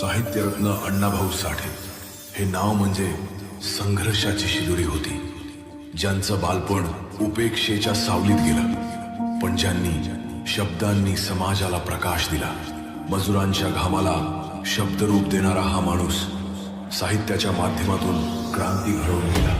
साहित्यरत्न अण्णाभाऊ साठे. हे नाव म्हणजे संघर्षाची शिदुरी होती. ज्यांचं बालपण उपेक्षेच्या सावलीत गेलं. पण ज्यांनी शब्दांनी समाजाला प्रकाश दिला मजुरांच्या घामाला शब्दरूप देणारा हा माणूस साहित्याच्या माध्यमातून क्रांती घडवून गेला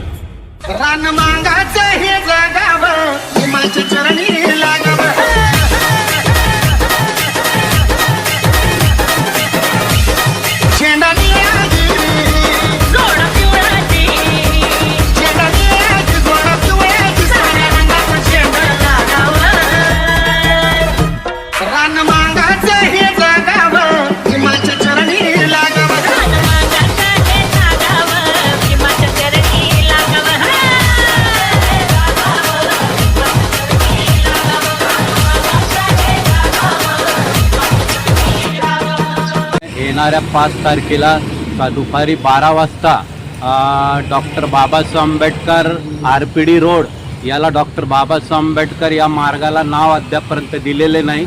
येणाऱ्या पाच तारखेला दुपारी बारा वाजता doctor Babasaheb Ambedkar R P D road याला डॉक्टर बाबासाहेब आंबेडकर या मार्गाला नाव अद्यापर्यंत दिलेले नाही.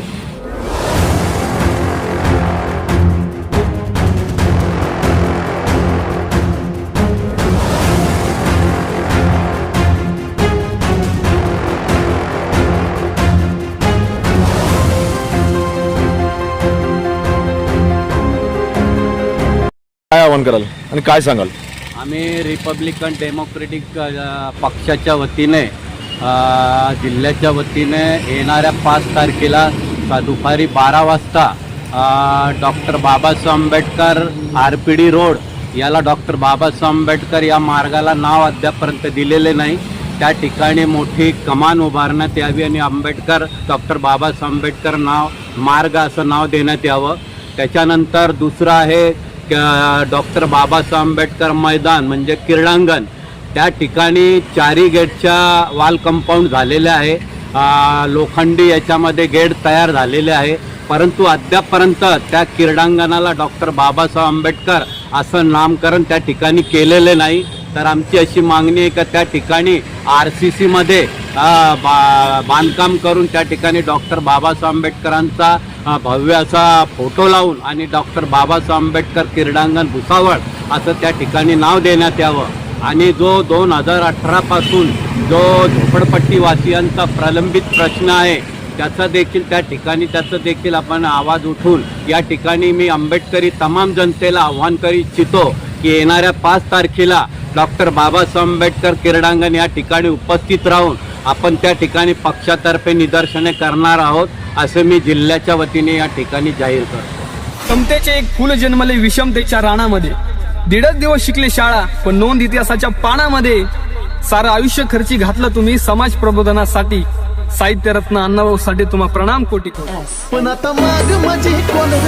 काय आवाहन कराल आणि काय सांगाल? आम्ही रिपब्लिकन डेमोक्रेटिक पक्षाच्या वतीने जिल्ह्याच्या वतीने येणाऱ्या पाच तारखेला दुपारी बारा वाजता doctor Babasaheb Ambedkar R P D road याला डॉक्टर बाबासाहेब आंबेडकर या मार्गाला नाव अद्यापर्यंत दिलेले नाही. त्या ठिकाणी मोठी कमान उभारण्यात यावी आणि आंबेडकर डॉक्टर बाबासाहेब आंबेडकर नाव मार्ग असं नाव देण्यात यावं. त्याच्यानंतर दुसरं आहे डॉक्टर बाबासाहेब आंबेडकर मैदान म्हणजे क्रीडांगण त्या ठिकाणी चारी गेटच्या वाल कंपाऊंड झालेले आहे. लोखंडी याच्यामध्ये गेट तयार झालेले आहे. परंतु अद्यापपर्यंत त्या क्रीडांगणाला डॉक्टर बाबासाहेब आंबेडकर असं नामकरण त्या ठिकाणी केलेले नाही. तर आमची अशी मागणी आहे का त्या ठिकाणी आर सी सीमध्ये बा बांधकाम करून त्या ठिकाणी डॉक्टर बाबासाहेब आंबेडकरांचा भव्य असा फोटो लावून आणि डॉक्टर बाबासाहेब आंबेडकर क्रीडांगण भुसावळ असं त्या ठिकाणी नाव देण्यात यावं. आणि जो दोन हजार अठरापासून जो झोपडपट्टीवासियांचा प्रलंबित प्रश्न आहे त्याचा देखील त्या ठिकाणी त्याचं देखील आपण आवाज उठून या ठिकाणी मी आंबेडकरी तमाम जनतेला आव्हान करू इच्छितो की येणाऱ्या पाच तारखेला डॉक्टर बाबासाहेब आंबेडकर क्रीडांगण या ठिकाणी उपस्थित राहून आपण त्या ठिकाणी पक्षातर्फे निदर्शने करणार आहोत असं मी जिल्ह्याच्या वतीने या ठिकाणी जाहीर करतो. समतेचे एक फुल जन्मले विषमतेच्या राणामध्ये दीडच दिवस शिकले शाळा पण नोंद इतिहासाच्या पानामध्ये सारं आयुष्य खर्ची घातलं तुम्ही समाज प्रबोधनासाठी. साहित्य रत्न अण्णाभाऊ साठी तुम्हा प्रणाम कोटी कोटी. पण आता माग माझी कॉलर